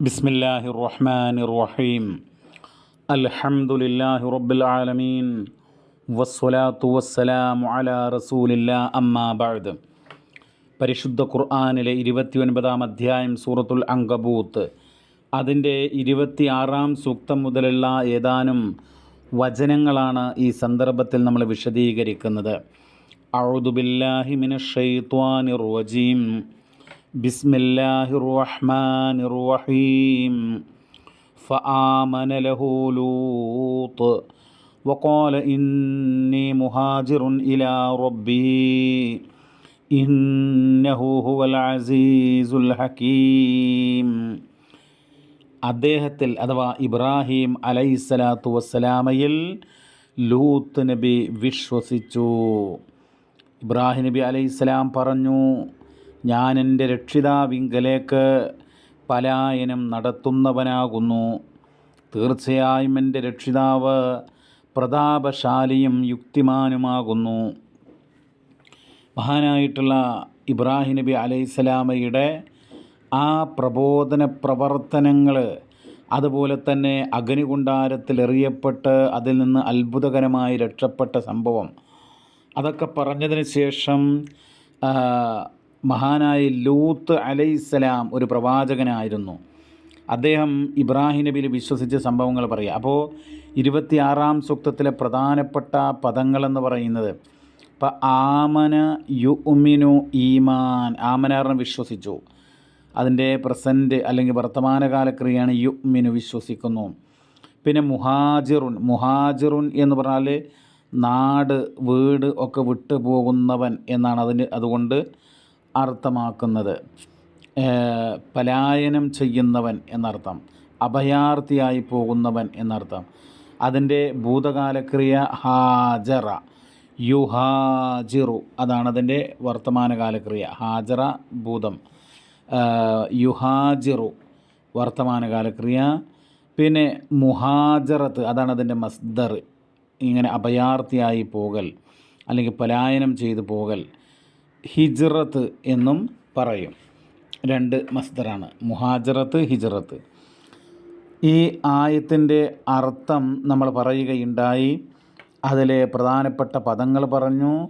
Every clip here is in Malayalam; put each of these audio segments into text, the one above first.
بسم الله الرحمن الرحيم الحمد لله رب العالمين والصلاة والسلام على رسول الله أما بعد പരിശുദ്ധ ഖുർആാനിലെ ഇരുപത്തി ഒൻപതാം അധ്യായം സൂറത്തുൽ അങ്കബൂത്ത് അതിൻ്റെ ഇരുപത്തിയാറാം സൂക്തം മുതലുള്ള ഏതാനും വചനങ്ങളാണ് ഈ സന്ദർഭത്തിൽ നമ്മൾ വിശദീകരിക്കുന്നത് ഔദുബില്ലാഹിമിനഷൈത്വാനിർ റജീം بسم الله الرحمن الرحيم فآمن له لوط وقال إني مهاجر إلى ربي إنه هو العزيز الحكيم അദ്ദേഹത്തിൽ അഥവാ ഇബ്രാഹിം അലൈഹിസ്സലാത്തു വസ്സലാമയിൽ ലൂത്ത് നബി വിശ്വസിച്ചു ഇബ്രാഹിം നബി അലൈഹിസ്സലാം പറഞ്ഞു ഞാൻ എന്റെ രക്ഷിതാവിങ്കലേക്ക് പലായനം നടത്തുന്നവനാകുന്നു. തീർച്ചയായും എന്റെ രക്ഷിതാവ് പ്രതാപശാലിയും യുക്തിമാനുമാകുന്നു. മഹാനായിട്ടുള്ള ഇബ്രാഹിം നബി അലൈസലാമയുടെ ആ പ്രബോധന പ്രവർത്തനങ്ങൾ അതുപോലെ തന്നെ അഗ്നികുണ്ടാരത്തിൽ എറിയപ്പെട്ട് അതിൽ നിന്ന് അത്ഭുതകരമായി രക്ഷപ്പെട്ട സംഭവം. അതൊക്കെ പറഞ്ഞതിന് ശേഷം മഹാനായ ലൂത്ത് അലൈഹിസ്സലാം ഒരു പ്രവാചകനായിരുന്നു. അദ്ദേഹം ഇബ്രാഹിം നബിയിൽ വിശ്വസിച്ച സംഭവങ്ങൾ പറയുക അപ്പോൾ ഇരുപത്തിയാറാം സൂക്തത്തിലെ പ്രധാനപ്പെട്ട പദങ്ങളെന്ന് പറയുന്നത് ഇപ്പം ആമന യു ഉമിനു ഈമാൻ. ആമനാറിനെ വിശ്വസിച്ചു. അതിന്റെ പ്രസന്റ് അല്ലെങ്കിൽ വർത്തമാനകാല ക്രിയയാണ് യുമിനു വിശ്വസിക്കുന്നു. പിന്നെ മുഹാജിറുൻ മുഹാജിറുൻ എന്ന് പറഞ്ഞാൽ നാട് വീട് ഒക്കെ വിട്ടു പോകുന്നവൻ എന്നാണ് അതിന് അതുകൊണ്ട് അർത്ഥമാക്കുന്നത്. പലായനം ചെയ്യുന്നവൻ എന്നർത്ഥം. അഭയാർത്ഥിയായി പോകുന്നവൻ എന്നർത്ഥം. അതിന്റെ ഭൂതകാലക്രിയ ഹാജറ യുഹാജിറു. അതാണ് അതിന്റെ വർത്തമാനകാലക്രിയ. ഹാജറ ഭൂതം. യുഹാജിറു വർത്തമാനകാലക്രിയ. പിന്നെ മുഹാജറത്ത് അതാണ് അതിന്റെ മസ്ദർ. ഇങ്ങനെ അഭയാർത്ഥിയായി പോകൽ അല്ലെങ്കിൽ പലായനം ചെയ്തു പോകൽ. ഹിജ്റത്ത് എന്നും പറയും. രണ്ട് മസ്ദറാണ്. മുഹാജറത്ത് ഹിജ്റത്ത്. ഈ ആയത്തിന്റെ അർത്ഥം നമ്മൾ പറയുകയുണ്ടായി. അതിലെ പ്രധാനപ്പെട്ട പദങ്ങൾ പറഞ്ഞു.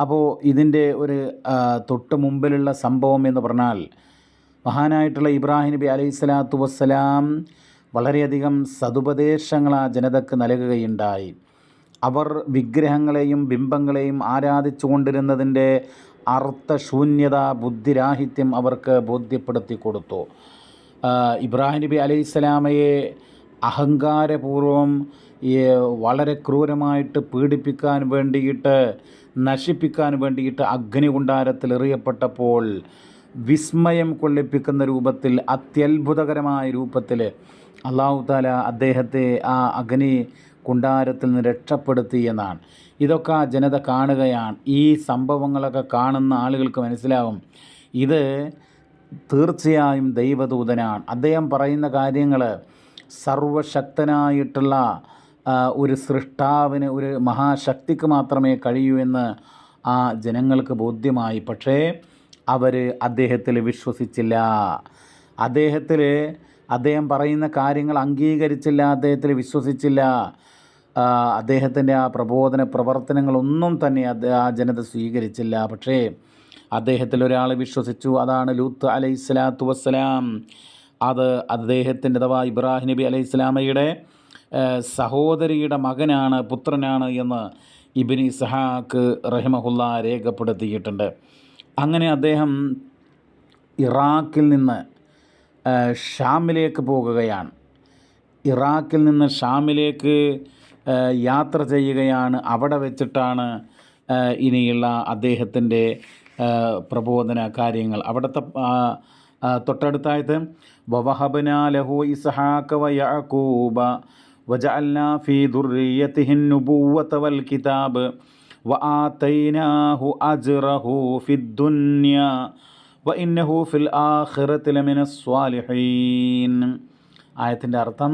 അപ്പോൾ ഇതിന്റെ ഒരു തൊട്ട് മുമ്പിലുള്ള സംഭവം എന്ന് പറഞ്ഞാൽ മഹാനായിട്ടുള്ള ഇബ്രാഹിം നബി അലൈഹി സ്വലാത്തു വസ്സലാം വളരെയധികം സതുപദേശങ്ങൾ ആ ജനതക്ക് നൽകുകയുണ്ടായി. അവർ വിഗ്രഹങ്ങളെയും ബിംബങ്ങളെയും ആരാധിച്ചു കൊണ്ടിരുന്നതിന്റെ അർത്ഥശൂന്യത ബുദ്ധിരാഹിത്യം അവർക്ക് ബോധ്യപ്പെടുത്തി കൊടുത്തു. ഇബ്രാഹിം നബി അലൈഹി സ്വലാമയെ അഹങ്കാരപൂർവം വളരെ ക്രൂരമായിട്ട് പീഡിപ്പിക്കാൻ വേണ്ടിയിട്ട് നശിപ്പിക്കാൻ വേണ്ടിയിട്ട് അഗ്നികുണ്ടാരത്തിൽ എറിയപ്പെട്ടപ്പോൾ വിസ്മയം കൊള്ളിപ്പിക്കുന്ന രൂപത്തിൽ അത്യത്ഭുതകരമായ രൂപത്തിൽ അള്ളാഹു താല അദ്ദേഹത്തെ ആ അഗ്നി കുണ്ടാരത്തിൽ നിന്ന് രക്ഷപ്പെടുത്തി എന്നാണ്. ഇതൊക്കെ ആ ജനത കാണുകയാണ്. ഈ സംഭവങ്ങളൊക്കെ കാണുന്ന ആളുകൾക്ക് മനസ്സിലാവും. ഇത് തീർച്ചയായും ദൈവദൂതനാണ്. അദ്ദേഹം പറയുന്ന കാര്യങ്ങൾ സർവശക്തനായിട്ടുള്ള ഒരു സൃഷ്ടാവിന് ഒരു മഹാശക്തിക്ക് മാത്രമേ കഴിയൂ എന്ന് ആ ജനങ്ങൾക്ക് ബോധ്യമായി. പക്ഷേ അവർ അദ്ദേഹത്തിൽ വിശ്വസിച്ചില്ല. അദ്ദേഹത്തിൽ അദ്ദേഹം പറയുന്ന കാര്യങ്ങൾ അംഗീകരിച്ചില്ല അദ്ദേഹത്തിൽ വിശ്വസിച്ചില്ല. അദ്ദേഹത്തിന്റെ ആ പ്രബോധന പ്രവർത്തനങ്ങളൊന്നും തന്നെ ആ ജനത സ്വീകരിച്ചില്ല. പക്ഷേ അദ്ദേഹത്തിൽ ഒരാൾ വിശ്വസിച്ചു. അതാണ് ലൂത്ത് അലൈഹി സ്വലാത്തു വസ്സലാം. അത് അദ്ദേഹത്തിന്റെ അഥവാ ഇബ്രാഹിം നബി അലൈഹി സ്വലാമയുടെ സഹോദരിയുടെ മകനാണ് പുത്രനാണ് എന്ന് ഇബിനി ഇസ്ഹാക്ക് റഹിമഹുല്ല രേഖപ്പെടുത്തിയിട്ടുണ്ട്. അങ്ങനെ അദ്ദേഹം ഇറാഖിൽ നിന്ന് ഷാമിലേക്ക് പോകുകയാണ്. ഇറാഖിൽ നിന്ന് ഷാമിലേക്ക് യാത്ര ചെയ്യുകയാണ്. അവിടെ വെച്ചിട്ടാണ് ഇനിയുള്ള അദ്ദേഹത്തിന്റെ പ്രബോധന കാര്യങ്ങൾ. അവിടുത്തെ തൊട്ടടുത്തായത് വവഹബന ലഹു ഇസ്ഹാഖ വ യാക്കൂബ വജഅൽനാ ഫീ ദുർറിയതിഹി നുബുവത വൽ കിതാബ് വആതൈനാഹു അജ്റഹു ഫിദ്ദുന്യ വഇന്നഹു ഫിൽ ആഖിറതി ലമിനസ് സ്വാലിഹീൻ. ആയത്തിന്റെ അർത്ഥം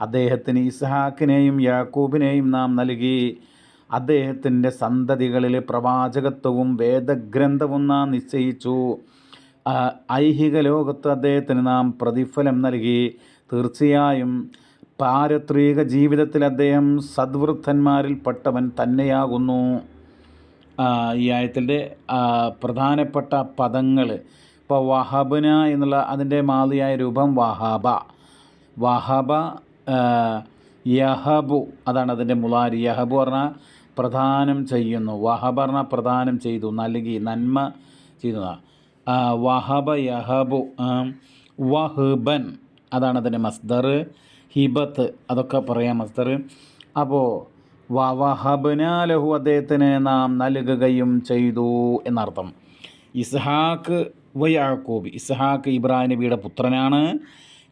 അദ്ദേഹത്തിന് ഇസ്ഹാക്കിനെയും യാക്കൂബിനെയും നാം നൽകി. അദ്ദേഹത്തിന്റെ സന്തതികളിലെ പ്രവാചകത്വവും വേദഗ്രന്ഥവും നാം നിശ്ചയിച്ചു. ഐഹിക ലോകത്ത് അദ്ദേഹത്തിന് നാം പ്രതിഫലം നൽകി. തീർച്ചയായും പാരത്രിക ജീവിതത്തിൽ അദ്ദേഹം സദ്വൃദ്ധന്മാരിൽ പെട്ടവൻ തന്നെയാകുന്നു ഈ ആയത്തിന്റെ പ്രധാനപ്പെട്ട പദങ്ങൾ ഇപ്പോൾ വഹബന എന്നുള്ള അതിന്റെ മാതിയായ രൂപം വഹാബ. വഹബ യഹബു അതാണ് അതിന്റെ മുളാരി. യഹബു പറഞ്ഞാൽ പ്രധാനം ചെയ്യുന്നു. വഹബ പറഞ്ഞാൽ പ്രദാനം ചെയ്തു നൽകി നന്മ ചെയ്യുന്നതാണ് വഹബ യഹബു വഹബൻ അതാണ് അതിന്റെ മസ്ദർ. ഹിബത്ത് അതൊക്കെ പറയാം മസ്ദർ. അപ്പോൾ വഹബനാലഹു അദ്ദേഹത്തിന് നാം നൽകുകയും ചെയ്തു എന്നർത്ഥം. ഇസ്ഹാക്ക് വ യാക്കൂബ്. ഇസ്ഹാക്ക് ഇബ്രാഹിം നബിയുടെ പുത്രനാണ്.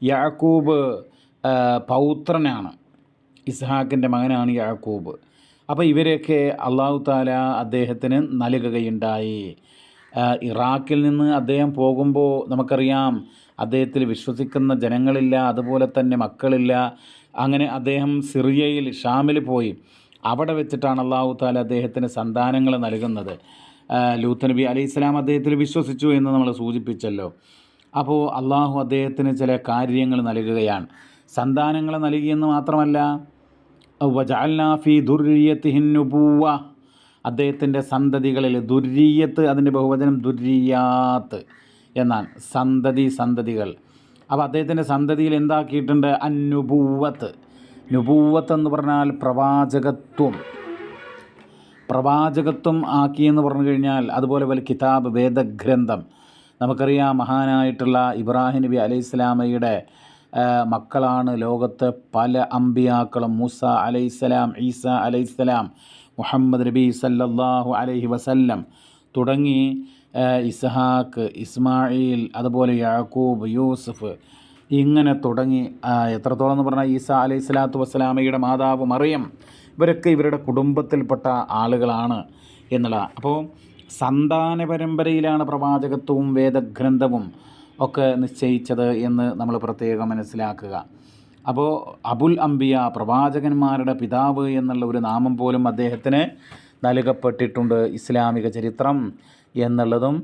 യാക്കൂബ് പൗത്രനാണ്. ഇസ്ഹാക്കിന്റെ മകനാണ് യാക്കൂബ്. അപ്പോൾ ഇവരെയൊക്കെ അള്ളാഹു താല അദ്ദേഹത്തിന് നൽകുകയുണ്ടായി. ഇറാഖിൽ നിന്ന് അദ്ദേഹം പോകുമ്പോൾ നമുക്കറിയാം അദ്ദേഹത്തിൽ വിശ്വസിക്കുന്ന ജനങ്ങളില്ല അതുപോലെ തന്നെ മക്കളില്ല. അങ്ങനെ അദ്ദേഹം സിറിയയിൽ ഷാമിൽ പോയി. അവിടെ വെച്ചിട്ടാണ് അള്ളാഹു താല അദ്ദേഹത്തിന് സന്താനങ്ങൾ നൽകുന്നത്. ലൂത്ത് നബി അലൈഹി ഇസ്ലാം അദ്ദേഹത്തിൽ വിശ്വസിച്ചു എന്ന് നമ്മൾ സൂചിപ്പിച്ചല്ലോ. അപ്പോൾ അള്ളാഹു അദ്ദേഹത്തിന് ചില കാര്യങ്ങൾ നൽകുകയാണ്. സന്താനങ്ങൾ നൽകിയെന്ന് മാത്രമല്ല വജാൽനാഫി അദ്ദേഹത്തിന്റെ സന്തതികളിൽ ദുരീയത്ത് അതിന്റെ ബഹുവചനം ദുരീയാത്ത് എന്നാണ് സന്തതി സന്തതികൾ. അപ്പോൾ അദ്ദേഹത്തിന്റെ സന്തതിയിൽ എന്താക്കിയിട്ടുണ്ട്? അന്നുപൂവത്ത് നുപൂവത്ത് എന്ന് പറഞ്ഞാൽ പ്രവാചകത്വം. പ്രവാചകത്വം ആക്കിയെന്ന് പറഞ്ഞു കഴിഞ്ഞാൽ അതുപോലെ പോലെ കിതാബ് വേദഗ്രന്ഥം. നമുക്കറിയാം മഹാനായിട്ടുള്ള ഇബ്രാഹിം നബി അലൈഹി സ്വലാമയുടെ മക്കളാണ് ലോകത്ത് പല അമ്പിയാക്കളും. മൂസ അലൈഹിസ്സലാം ഈസ അലൈഹിസ്സലാം മുഹമ്മദ് നബി സല്ലാഹു അലൈഹി വസല്ലം തുടങ്ങി. ഇസ്ഹാക്ക് ഇസ്മായിൽ അതുപോലെ യാക്കൂബ് യൂസഫ് ഇങ്ങനെ തുടങ്ങി. എത്രത്തോളം എന്ന് പറഞ്ഞാൽ ഈസ അലൈഹി സ്വലാത്തു വസ്സലാമയുടെ മാതാവ് മറിയം ഇവരൊക്കെ ഇവരുടെ കുടുംബത്തിൽപ്പെട്ട ആളുകളാണ് എന്നുള്ള. അപ്പോൾ സന്താന പരമ്പരയിലാണ് പ്രവാചകത്വവും വേദഗ്രന്ഥവും ഒക്കെ നിശ്ചയിച്ചത് എന്ന് നമ്മൾ പ്രത്യേകം മനസ്സിലാക്കുക. അപ്പോൾ അബുൽ അംബിയ പ്രവാചകന്മാരുടെ പിതാവ് എന്നുള്ള ഒരു നാമം പോലും അദ്ദേഹത്തിന് നൽകപ്പെട്ടിട്ടുണ്ട് ഇസ്ലാമിക ചരിത്രം എന്നുള്ളതും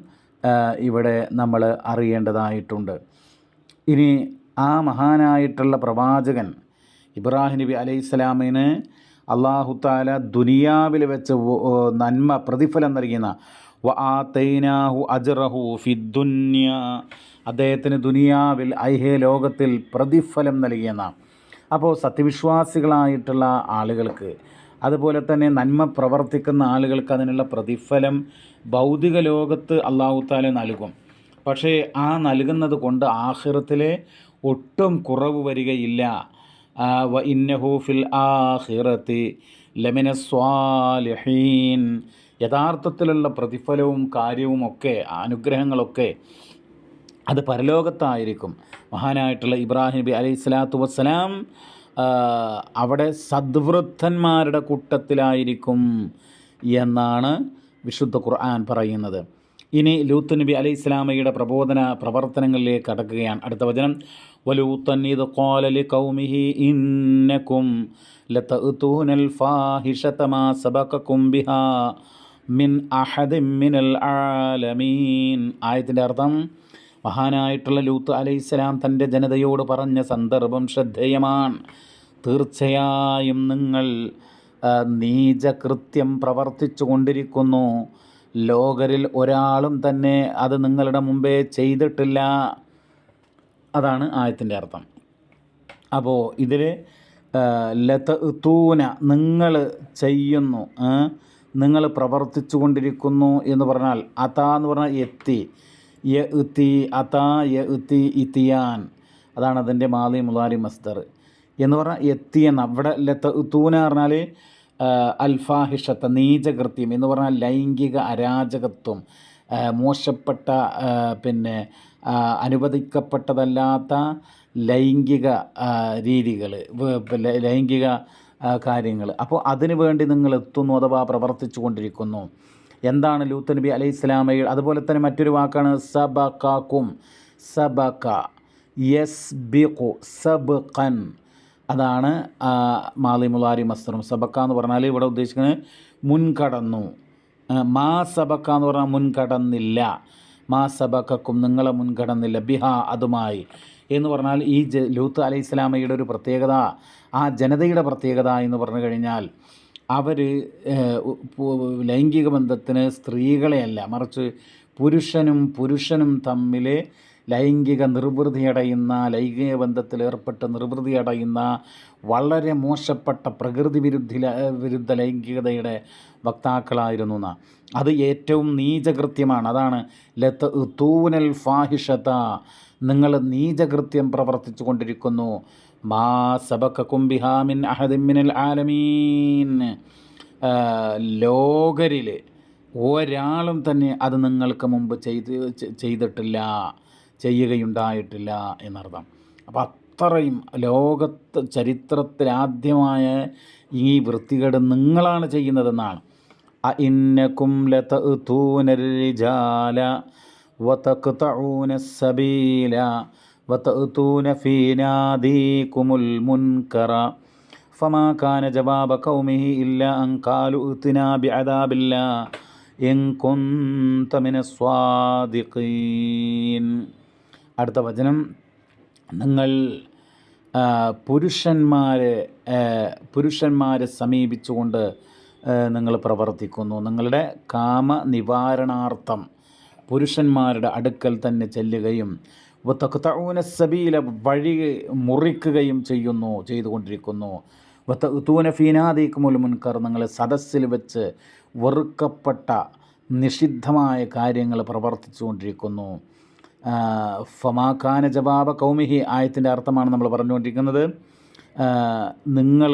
ഇവിടെ നമ്മൾ അറിയേണ്ടതായിട്ടുണ്ട്. ഇനി ആ മഹാനായിട്ടുള്ള പ്രവാചകൻ ഇബ്രാഹിം നബി അലൈഹി സ്വലാമിന് അള്ളാഹുത്താല ദുനിയാവിൽ വെച്ച് നന്മ പ്രതിഫലം നൽകുന്ന വ ആ തൈനാഹു അജറഹു ഫിദ്ദുന്യ അദ്ദേഹത്തിന് ദുനിയാവിൽ ഐഹേ ലോകത്തിൽ പ്രതിഫലം നൽകിയെന്നാണ് അപ്പോൾ സത്യവിശ്വാസികളായിട്ടുള്ള ആളുകൾക്ക് അതുപോലെ തന്നെ നന്മ പ്രവർത്തിക്കുന്ന ആളുകൾക്ക് അതിനുള്ള പ്രതിഫലം ഭൗതിക ലോകത്ത് അള്ളാഹുത്താല നൽകും. പക്ഷേ ആ നൽകുന്നത് കൊണ്ട് ആഹിറത്തിലെ ഒട്ടും കുറവ് വരികയില്ല. ഇന്നഹൂഫിൽ ഫിൽ ആഖിറത്തി ലമിന സ്വാലിഹീൻ. യഥാർത്ഥത്തിലുള്ള പ്രതിഫലവും കാര്യവും ഒക്കെ അനുഗ്രഹങ്ങളൊക്കെ അത് പരലോകത്തായിരിക്കും. മഹാനായിട്ടുള്ള ഇബ്രാഹിം നബി അലൈഹി സ്വലാത്തു വസ്സലാം അവിടെ സദ്വൃദ്ധന്മാരുടെ കൂട്ടത്തിലായിരിക്കും എന്നാണ് വിശുദ്ധ ഖുർആൻ പറയുന്നത്. ഇനി ലൂത്ത് നബി അലൈഹി ഇസ്ലാമയുടെ പ്രബോധന പ്രവർത്തനങ്ങളിലേക്ക് കടക്കുകയാണ്. അടുത്ത വചനം വലൂത്തൻ ഇത് കോലലി കൗമിഹി ഇന്നക്കും ലതഅ്തൂനൽ ഫാഹിഷത മാ സബഖക്കും ബിഹാ മിൻ അഹദിൻ മിനൽ ആലമീൻ. ആയത്തിന്റെ അർത്ഥം മഹാനായിട്ടുള്ള ലൂത്ത് അലൈഹിസ്സലാം തന്റെ ജനതയോട് പറഞ്ഞ സന്ദർഭം ശ്രദ്ധേയമാണ്. തീർച്ചയായും നിങ്ങൾ നീചകൃത്യം പ്രവർത്തിച്ചു കൊണ്ടിരിക്കുന്നു. ലോകരിൽ ഒരാളും തന്നെ അത് നിങ്ങളുടെ മുമ്പേ ചെയ്തിട്ടില്ല. അതാണ് ആയത്തിന്റെ അർത്ഥം. അപ്പോൾ ഇതിൽ ലത തൂന നിങ്ങൾ ചെയ്യുന്നു നിങ്ങൾ പ്രവർത്തിച്ചു കൊണ്ടിരിക്കുന്നു എന്ന് പറഞ്ഞാൽ അത എന്ന് പറഞ്ഞാൽ എത്തി. യ ഇത്തി അത യ ഇത്തി ഇത്തിയാൻ അതാണ് അതിന്റെ മാലി മുലാരി മസ്ദർ. എന്ന് പറഞ്ഞാൽ എത്തിയെന്ന് അവിടെ ലത്ത തൂന പറഞ്ഞാൽ അൽഫാഹിഷത്ത നീചകൃത്യം എന്ന് പറഞ്ഞാൽ ലൈംഗിക അരാജകത്വം. മോശപ്പെട്ട പിന്നെ അനുവദിക്കപ്പെട്ടതല്ലാത്ത ലൈംഗിക രീതികൾ ലൈംഗിക കാര്യങ്ങൾ. അപ്പോൾ അതിനു വേണ്ടി നിങ്ങൾ എത്തുന്നു അഥവാ പ്രവർത്തിച്ചു കൊണ്ടിരിക്കുന്നു. എന്താണ് ലൂത്ത് നബി അലൈഹി ഇസ്ലാമയിൽ അതുപോലെ തന്നെ മറ്റൊരു വാക്കാണ് സബക്കാക്കും സബക്ക യസ്ബിഖു. സബ്ഖൻ. അതാണ് ആ, മാലി മുലാരി മസ്തറും സബക്ക എന്ന് പറഞ്ഞാൽ ഇവിടെ ഉദ്ദേശിക്കുന്നത് മുൻകടന്നു. മാ സബക്ക എന്ന് പറഞ്ഞാൽ മുൻകടന്നില്ല. മാ സബക്കും നിങ്ങളെ മുൻകടന്നില്ല. ബിഹ അതുമായി. എന്ന് പറഞ്ഞാൽ ഈ ജ ലൂത്ത് അലൈഹി ഇസ്ലാമയുടെ ഒരു പ്രത്യേകത ആ ജനതയുടെ പ്രത്യേകത എന്ന് പറഞ്ഞു കഴിഞ്ഞാൽ അവർ ലൈംഗിക ബന്ധത്തിന് സ്ത്രീകളെയല്ല മറിച്ച് പുരുഷനും പുരുഷനും തമ്മിൽ ലൈംഗിക നിർവൃതിയടയുന്ന ലൈംഗിക ബന്ധത്തിൽ ഏർപ്പെട്ട് നിർവൃതിയടയുന്ന വളരെ മോശപ്പെട്ട പ്രകൃതി വിരുദ്ധ വിരുദ്ധ ലൈംഗികതയുടെ വക്താക്കളായിരുന്നു എന്നാ അത് ഏറ്റവും നീചകൃത്യമാണ്. അതാണ് ലത്ത് തൂനൽ ഫാഹിഷത. നിങ്ങൾ നീചകൃത്യം പ്രവർത്തിച്ചു കൊണ്ടിരിക്കുന്നു. മാ സബക്ക കുംബിഹാമിൻ അഹദിമിനൽ ആലമീൻ. ലോകരിൽ ഒരാളും തന്നെ അത് നിങ്ങൾക്ക് മുമ്പ് ചെയ്ത് ചെയ്തിട്ടില്ല ചെയ്യുകയുണ്ടായിട്ടില്ല എന്നർത്ഥം. അപ്പം അത്രയും ലോകത്ത് ചരിത്രത്തിലാദ്യമായ ഈ വൃത്തികേട് നിങ്ങളാണ് ചെയ്യുന്നതെന്നാണ്. അ ഇന്നക്കും ലതഅതൂനർരിജാല വതഖതഊന السبيل وتأتون في ناديكم المنكر فما كان جواب قومه إلا أن قالوا ائتنا بعذاب الله إن كنت من الصادقين അടുത്ത വചനം നിങ്ങൾ ആ, പുരുഷന്മാരെ ആ, പുരുഷന്മാരെ സമീപിച്ചുകൊണ്ട് ആ, നിങ്ങൾ പ്രവർത്തിക്കുന്നു നിങ്ങളുടെ കാമ നിവാരണാർത്ഥം പുരുഷന്മാരുടെ അടുക്കൽ തന്നെ ചെല്ലുകയും സബീല വഴി മുറിക്കുകയും ചെയ്യുന്നു ചെയ്തുകൊണ്ടിരിക്കുന്നു. വത്തൂന ഫീനാദിക്കുമുൽ മുൻകർ നിങ്ങൾ സദസ്സിൽ വെച്ച് വെറുക്കപ്പെട്ട നിഷിദ്ധമായ കാര്യങ്ങൾ പ്രവർത്തിച്ചുകൊണ്ടിരിക്കുന്നു. ഫമാഖാന ജവാബ കൗമിഹി ആയത്തിന്റെ അർത്ഥമാണ് നമ്മൾ പറഞ്ഞുകൊണ്ടിരിക്കുന്നത്. നിങ്ങൾ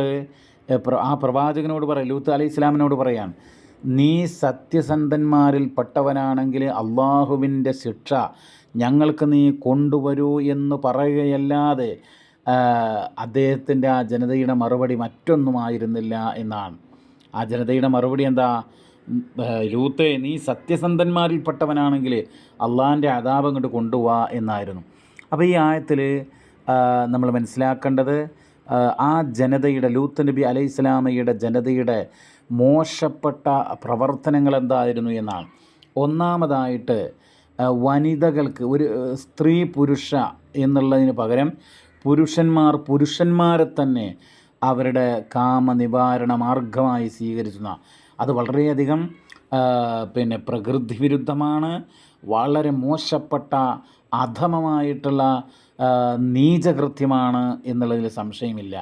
ആ പ്രവാചകനോട് പറയാം ലൂത്ത് അലൈഹി ഇസ്ലാമിനോട് പറയാം നീ സത്യസന്ധന്മാരിൽ പെട്ടവനാണെങ്കിൽ അള്ളാഹുവിന്റെ ശിക്ഷ ഞങ്ങൾക്ക് നീ കൊണ്ടുവരൂ എന്ന് പറയുകയല്ലാതെ അദ്ദേഹത്തിന്റെ ആ ജനതയുടെ മറുപടി മറ്റൊന്നുമായിരുന്നില്ല എന്നാണ്. ആ ജനതയുടെ മറുപടി എന്താ? ലൂത്തെ നീ സത്യസന്ധന്മാരിൽപ്പെട്ടവനാണെങ്കിൽ അള്ളാഹിന്റെ അതാപം ഇങ്ങോട്ട് കൊണ്ടുപോവാ എന്നായിരുന്നു. അപ്പോൾ ഈ ആയത്തിൽ നമ്മൾ മനസ്സിലാക്കേണ്ടത് ആ, ജനതയുടെ ലൂത്ത് നബി അലൈഹി സ്വലാമയുടെ ജനതയുടെ മോശപ്പെട്ട പ്രവർത്തനങ്ങൾ എന്തായിരുന്നു എന്നാണ്. ഒന്നാമതായിട്ട് വനിതകൾക്ക് ഒരു സ്ത്രീ പുരുഷ എന്നുള്ളതിന് പകരം പുരുഷന്മാർ പുരുഷന്മാരെ തന്നെ അവരുടെ കാമ നിവാരണ മാർഗമായി സ്വീകരിച്ചുന്ന. അത് വളരെയധികം പിന്നെ പ്രകൃതി വിരുദ്ധമാണ് വളരെ മോശപ്പെട്ട അധമമായിട്ടുള്ള നീചകൃത്യമാണ് എന്നുള്ളതിൽ സംശയമില്ല.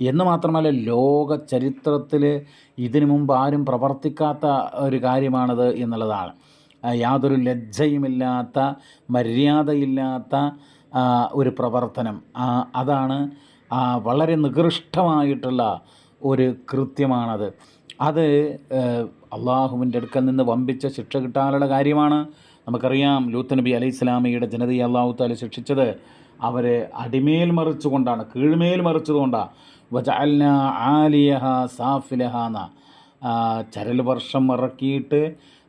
എന്ന് മാത്രമല്ല ലോക ചരിത്രത്തിൽ ഇതിനു മുമ്പ് ആരും പ്രവർത്തിക്കാത്ത ഒരു കാര്യമാണത് എന്നുള്ളതാണ്. യാതൊരു ലജ്ജയുമില്ലാത്ത മര്യാദയില്ലാത്ത ഒരു പ്രവർത്തനം. അതാണ് വളരെ നികൃഷ്ടമായിട്ടുള്ള ഒരു കൃത്യമാണത്. അത് അള്ളാഹുവിന്റെ അടുക്കൽ നിന്ന് വമ്പിച്ച ശിക്ഷ കിട്ടാനുള്ള കാര്യമാണ്. നമുക്കറിയാം ലൂത്ത് നബി അലൈഹി സ്വലാമിയുടെ ജനതയെ അള്ളാഹു താല ശിക്ഷിച്ചത്. അവരെ അടിമേൽ മറിച്ചുകൊണ്ടാണ് കീഴ്മേൽ മറിച്ചതുകൊണ്ടാണ് ആലിയഹ ആലിയഹ സാഫിലഹാന്ന ചരൽ വർഷം ഇറക്കിയിട്ട്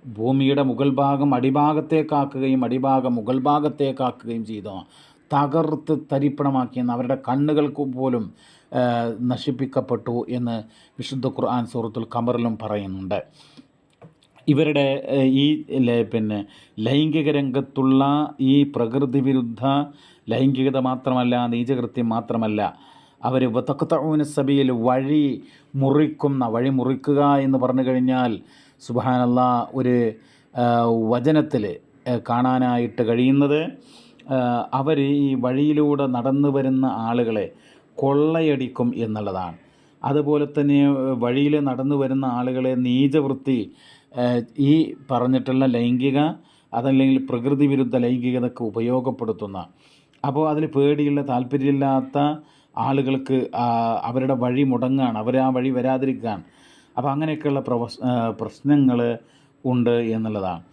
ഭൂമിയുടെ മുകൾ ഭാഗം അടിഭാഗത്തേക്കാക്കുകയും അടിഭാഗം മുകൾ ഭാഗത്തേക്കാക്കുകയും ചെയ്തു. തകർത്ത് തരിപ്പണമാക്കിയെന്ന് അവരുടെ കണ്ണുകൾക്ക് പോലും നശിപ്പിക്കപ്പെട്ടു എന്ന് വിശുദ്ധ ഖുർആൻ സൂറത്തുൽ ഖമറിലും പറയുന്നുണ്ട്. ഇവരുടെ ഈ പിന്നെ ലൈംഗിക രംഗത്തുള്ള ഈ പ്രകൃതി വിരുദ്ധ ലൈംഗികത മാത്രമല്ല നീചകൃത്യം മാത്രമല്ല അവർ വതഖ്തഊന സബിയിൽ വഴി മുറിക്കുന്ന വഴി മുറിക്കുക എന്ന് പറഞ്ഞു കഴിഞ്ഞാൽ സുബാനല്ല ഒരു വചനത്തിൽ കാണാനായിട്ട് കഴിയുന്നത് അവർ ഈ വഴിയിലൂടെ നടന്നു വരുന്ന ആളുകളെ കൊള്ളയടിക്കും എന്നുള്ളതാണ്. അതുപോലെ തന്നെ വഴിയിൽ നടന്നു വരുന്ന ആളുകളെ നീചവൃത്തി ഈ പറഞ്ഞിട്ടുള്ള ലൈംഗിക അതല്ലെങ്കിൽ പ്രകൃതി വിരുദ്ധ ലൈംഗികതക്ക് ഉപയോഗപ്പെടുത്തുന്ന അപ്പോൾ അതിൽ പേടിയുള്ള താല്പര്യമില്ലാത്ത ആളുകൾക്ക് അവരുടെ വഴി മുടങ്ങാണ്. അവർ ആ വഴി വരാതിരിക്കുകയാണ് അപ്പോൾ അങ്ങനെയൊക്കെയുള്ള പ്രവസ് പ്രശ്നങ്ങൾ ഉണ്ട് എന്നുള്ളതാണ്.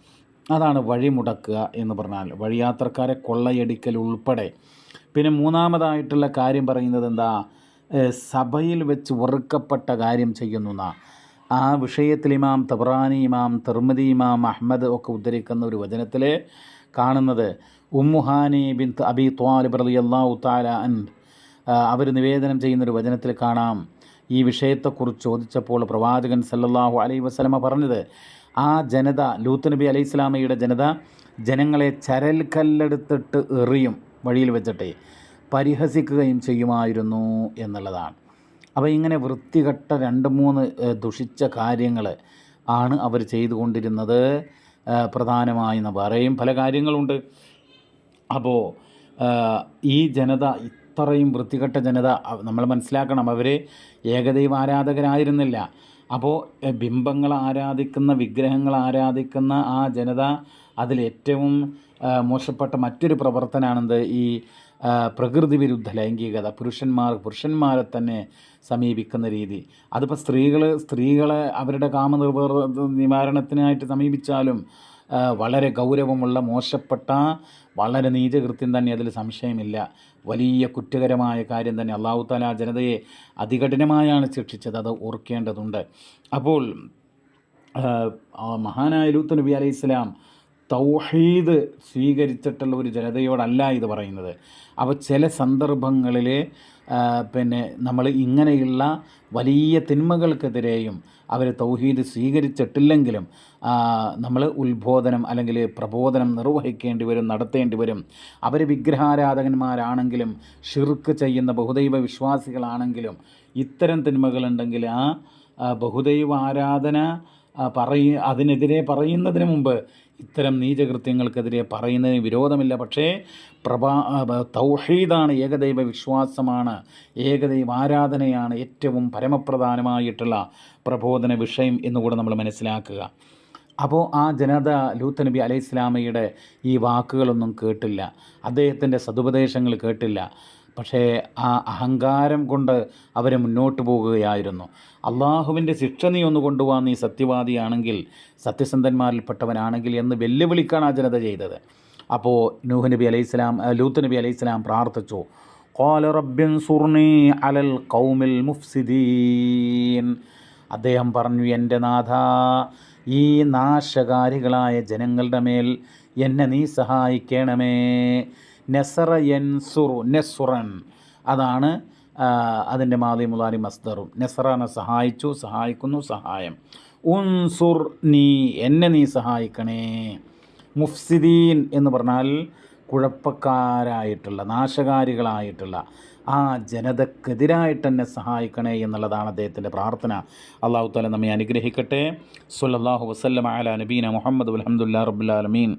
അതാണ് വഴി മുടക്കുക എന്ന് പറഞ്ഞാൽ വഴിയാത്രക്കാരെ കൊള്ളയടിക്കൽ ഉൾപ്പെടെ. പിന്നെ മൂന്നാമതായിട്ടുള്ള കാര്യം പറയുന്നത് എന്താ? സഭയിൽ വെച്ച് വെറുക്കപ്പെട്ട കാര്യം ചെയ്യുന്നു ആ വിഷയത്തിൽ ഇമാം തബ്രാനി ഇമാം തെർമദി ഇമാം അഹമ്മദ് ഒക്കെ ഉദ്ധരിക്കുന്ന ഒരു വചനത്തിൽ കാണുന്നത് ഉമ്മുഹാനി ബിൻ അബി ത്വാലിബ് റലി അള്ളാഹു താല അൻ അവർ നിവേദനം ചെയ്യുന്നൊരു വചനത്തിൽ കാണാം. ഈ വിഷയത്തെക്കുറിച്ച് ചോദിച്ചപ്പോൾ പ്രവാചകൻ സല്ലല്ലാഹു അലൈ വസ്ലമ പറഞ്ഞത് ആ ജനത ലൂത്ത് നബി അലൈഹി സ്വലാമയുടെ ജനത ജനങ്ങളെ ചരൽ കല്ലെടുത്തിട്ട് എറിയും വഴിയിൽ വെച്ചിട്ട് പരിഹസിക്കുകയും ചെയ്യുമായിരുന്നു എന്നുള്ളതാണ്. അപ്പോൾ ഇങ്ങനെ വൃത്തികെട്ട രണ്ട് മൂന്ന് ദുഷിച്ച കാര്യങ്ങൾ ആണ് അവർ ചെയ്തുകൊണ്ടിരുന്നത്. പ്രധാനമായും എന്ന് പറയും പല കാര്യങ്ങളുണ്ട്. അപ്പോൾ ഈ ജനത ഇത്രയും വൃത്തികെട്ട ജനത നമ്മൾ മനസ്സിലാക്കണം അവർ ഏകദൈവ ആരാധകരായിരുന്നില്ല. അപ്പോൾ ബിംബങ്ങൾ ആരാധിക്കുന്ന വിഗ്രഹങ്ങൾ ആരാധിക്കുന്ന ആ ജനത അതിലേറ്റവും മോശപ്പെട്ട മറ്റൊരു പ്രവർത്തനമാണെന്ത് ഈ പ്രകൃതി വിരുദ്ധ ലൈംഗികത പുരുഷന്മാർ പുരുഷന്മാരെ തന്നെ സമീപിക്കുന്ന രീതി. അതിപ്പോൾ സ്ത്രീകൾ സ്ത്രീകളെ അവരുടെ കാമനിർവർ നിവാരണത്തിനായിട്ട് സമീപിച്ചാലും വളരെ ഗൗരവമുള്ള മോശപ്പെട്ട വളരെ നീചകൃത്യം തന്നെ അതിൽ സംശയമില്ല. വലിയ കുറ്റകരമായ കാര്യം തന്നെ അള്ളാഹു താല ജനതയെ അതികഠിനമായാണ് ശിക്ഷിച്ചത് അത് ഓർക്കേണ്ടതുണ്ട്. അപ്പോൾ മഹാനായ ലൂത്ത് നബി അലൈഹി ഇസ്ലാം തൗഹീദ് സ്വീകരിച്ചിട്ടുള്ള ഒരു ജനതയോടല്ല ഇത് പറയുന്നത്. അപ്പോൾ ചില സന്ദർഭങ്ങളിൽ പിന്നെ നമ്മൾ ഇങ്ങനെയുള്ള വലിയ തിന്മകൾക്കെതിരെയും അവർ തൗഹീദ് സ്വീകരിച്ചിട്ടില്ലെങ്കിലും നമ്മൾ ഉത്ബോധനം അല്ലെങ്കിൽ പ്രബോധനം നിർവഹിക്കേണ്ടി വരും നടത്തേണ്ടി വരും. അവർ വിഗ്രഹാരാധകന്മാരാണെങ്കിലും ഷിർക്ക് ചെയ്യുന്ന ബഹുദൈവ വിശ്വാസികളാണെങ്കിലും ഇത്തരം തിന്മകളുണ്ടെങ്കിൽ ആ ബഹുദൈവ ആരാധന പറയ അതിനെതിരെ പറയുന്നതിന് മുമ്പ് ഇത്തരം നീചകൃത്യങ്ങൾക്കെതിരെ പറയുന്നതിന് വിരോധമില്ല. പക്ഷേ പ്രഭാ തൗഹീദാണ് ഏകദൈവ വിശ്വാസമാണ്. ഏകദൈവ ആരാധനയാണ് ഏറ്റവും പരമപ്രധാനമായിട്ടുള്ള പ്രബോധന വിഷയം എന്നുകൂടെ നമ്മൾ മനസ്സിലാക്കുക. അപ്പോൾ ആ ജനത ലൂത്ത് നബി അലൈഹി ഇസ്ലാമയുടെ ഈ വാക്കുകളൊന്നും കേട്ടില്ല. അദ്ദേഹത്തിന്റെ സതുപദേശങ്ങൾ കേട്ടില്ല. പക്ഷേ ആ അഹങ്കാരം കൊണ്ട് അവർ മുന്നോട്ട് പോകുകയായിരുന്നു. അള്ളാഹുവിന്റെ ശിക്ഷ നീ ഒന്ന് കൊണ്ടുപോകാൻ നീ സത്യവാദിയാണെങ്കിൽ സത്യസന്ധന്മാരിൽപ്പെട്ടവനാണെങ്കിൽ എന്ന് വെല്ലുവിളിക്കാണ് ആ ജനത ചെയ്തത്. അപ്പോൾ നൂഹ് നബി അലൈഹി സ്വലാം ലൂത്ത് നബി അലൈഹി സ്വലാം പ്രാർത്ഥിച്ചു. കോല റബ്യൻ സുർണി അലൽ കൗമിൽ മുഫ്സിദീൻ. അദ്ദേഹം പറഞ്ഞു എന്റെ നാഥ ഈ നാശകാരികളായ ജനങ്ങളുടെ മേൽ എന്നെ നീ സഹായിക്കണമേ. നെസറ യൻസുറു നെസുറൻ. അതാണ് അതിന്റെ മാതി മുലാരി മസ്ദറും. നെസറാനെ സഹായിച്ചു സഹായിക്കുന്നു സഹായം. ഉൻസുർ നീ എന്നെ നീ സഹായിക്കണേ. മുഫ്സിദീൻ എന്ന് പറഞ്ഞാൽ കുഴപ്പക്കാരായിട്ടുള്ള നാശകാരികളായിട്ടുള്ള ആ ജനതക്കെതിരായിട്ട് എന്നെ സഹായിക്കണേ എന്നുള്ളതാണ് അദ്ദേഹത്തിന്റെ പ്രാർത്ഥന. അള്ളാഹു താല നമ്മെ അനുഗ്രഹിക്കട്ടെ. സുല്ലാഹു വസല്ലം അല നബീന മുഹമ്മദ് അലഹമുല്ലാ റബുല്ലാലമീൻ